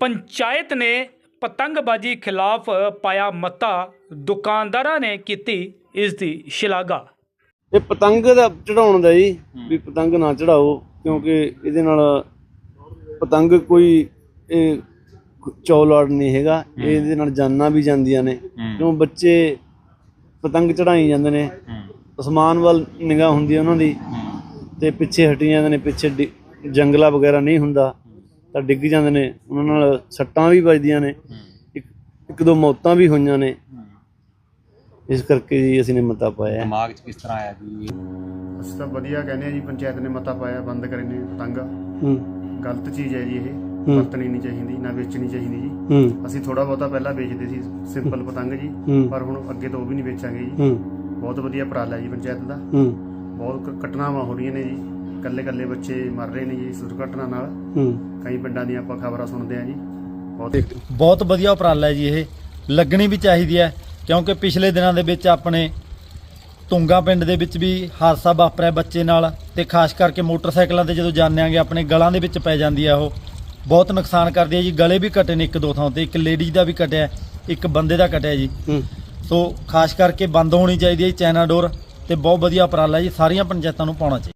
ਪੰਚਾਇਤ ਨੇ ਪਤੰਗਬਾਜ਼ੀ ਖਿਲਾਫ ਪਾਇਆ ਮਤਾ ਦੁਕਾਨਦਾਰਾਂ ਨੇ ਕੀਤੀ ਇਸ ਦੀ ਸ਼ਲਾਘਾ। ਇਹ ਪਤੰਗ ਦਾ ਚੜਾਉਣ ਦਾ ਜੀ ਵੀ ਪਤੰਗ ਨਾ ਚੜਾਓ ਕਿਉਂਕਿ ਇਹਦੇ ਨਾਲ ਪਤੰਗ ਕੋਈ ਇਹ ਚੌਲਾੜ ਨਹੀਂ ਹੈਗਾ ਇਹਦੇ ਨਾਲ ਜਾਨਾਂ ਵੀ ਜਾਂਦੀਆਂ ਨੇ। ਕਿਉਂ ਬੱਚੇ ਪਤੰਗ ਚੜਾਈ ਜਾਂਦੇ ਨੇ। ਅਸਮਾਨ ਵੱਲ ਨਿਗਾਹ ਹੁੰਦੀ ਹੈ ਉਹਨਾਂ ਦੀ ਤੇ ਪਿੱਛੇ ਹਟੀ ਜਾਂਦੇ ਨੇ ਪਿੱਛੇ ਡਿ- ਜੰਗਲਾ ਵਗੈਰਾ ਨਹੀਂ ਹੁੰਦਾ। ਤਾਂ ਡਿੱਗ ਜਾਂਦੇ ਨੇ। ਉਹਨਾਂ ਨਾਲ ਸੱਟਾਂ ਵੀ ਵੱਜਦੀਆਂ ਨੇ। ਇੱਕ ਇੱਕ ਦੋ ਮੌਤਾਂ ਵੀ ਹੋਈਆਂ ਨੇ। ਇਸ ਕਰਕੇ ਜੀ ਅਸੀਂ ਨੇ ਮਤਾ ਪਾਇਆ। ਦਿਮਾਗ 'ਚ ਕਿਸ ਤਰ੍ਹਾਂ ਆਇਆ ਵੀ ਅਸੀਂ ਤਾਂ ਵਧੀਆ ਕਹਿੰਦੇ ਆ ਜੀ ਪੰਚਾਇਤ ਨੇ ਮਤਾ ਪਾਇਆ ਬੰਦ ਕਰੇ ਨੇ ਪਤੰਗ ਹੂੰ। ਗਲਤ ਚੀਜ਼ ਹੈ ਜੀ ਇਹ। ਵਰਤਣੀ ਨਹੀਂ ਚਾਹੀਦੀ ਨਾ ਵੇਚਣੀ ਚਾਹੀਦੀ ਜੀ। ਅਸੀਂ ਥੋੜਾ ਬਹੁਤਾ ਪਹਿਲਾਂ ਵੇਚਦੇ ਸੀ ਸਿੰਪਲ ਪਤੰਗ ਜੀ। ਪਰ ਹੁਣ ਅੱਗੇ ਤੋਂ ਉਹ ਵੀ ਨਹੀਂ ਵੇਚਾਂਗੇ ਜੀ। ਬਹੁਤ ਵਧੀਆ ਉਪਰਾਲਾ ਜੀ ਪੰਚਾਇਤ ਦਾ। ਹੂੰ। ਬਹੁਤ ਘਟਨਾਵਾਂ ਹੋ ਰਹੀਆਂ ਨੇ ਜੀ। ਕੱਲੇ ਕੱਲੇ ਬੱਚੇ ਮਰ ਰਹੇ ਨੇ ਜੀ ਇਸ ਦੁਰਘਟਨਾ ਨਾਲ। ਹੂੰ। ਕਈ ਪਿੰਡਾਂ ਦੀਆਂ ਆਪਾਂ ਖਬਰਾਂ ਸੁਣਦੇ ਆ ਜੀ। ਬਹੁਤ ਬਹੁਤ ਵਧੀਆ ਉਪਰਾਲਾ ਹੈ ਜੀ ਇਹ। ਲੱਗਣੀ ਵੀ ਚਾਹੀਦੀ ਹੈ ਕਿਉਂਕਿ ਪਿਛਲੇ ਦਿਨਾਂ ਦੇ ਵਿੱਚ ਆਪਣੇ ਤੁੰਗਾ ਪਿੰਡ ਦੇ ਵਿੱਚ ਵੀ ਹਾਦਸਾ ਵਾਪਰਿਆ ਬੱਚੇ ਨਾਲ ਤੇ ਖਾਸ ਕਰਕੇ ਮੋਟਰਸਾਈਕਲਾਂ ਤੇ ਜਦੋਂ ਜਾਂਦੇ ਆਂਗੇ ਆਪਣੇ ਗਲਾਂ ਦੇ ਵਿੱਚ ਪੈ ਜਾਂਦੀ ਆ ਉਹ। ਬਹੁਤ ਨੁਕਸਾਨ ਕਰਦੀ ਹੈ ਜੀ ਗਲੇ ਵੀ ਕੱਟੇ ਨੇ ਇੱਕ ਦੋ ਥਾਂ ਤੇ ਇੱਕ ਲੇਡੀਜ਼ ਦਾ ਵੀ ਕਟਿਆ ਇੱਕ ਬੰਦੇ ਦਾ ਕਟਿਆ ਜੀ। ਹੂੰ। ਸੋ ਖਾਸ ਕਰਕੇ ਬੰਦ ਹੋਣੀ ਚਾਹੀਦੀ ਹੈ ਜੀ ਚਾਈਨਾ ਡੋਰ ਤੇ ਬਹੁਤ ਵਧੀਆ ਉਪਰਾਲਾ ਜੀ ਸਾਰੀਆਂ ਪੰਚਾਇਤਾਂ ਨੂੰ ਪਾਉਣਾ ਚਾਹੀਦਾ।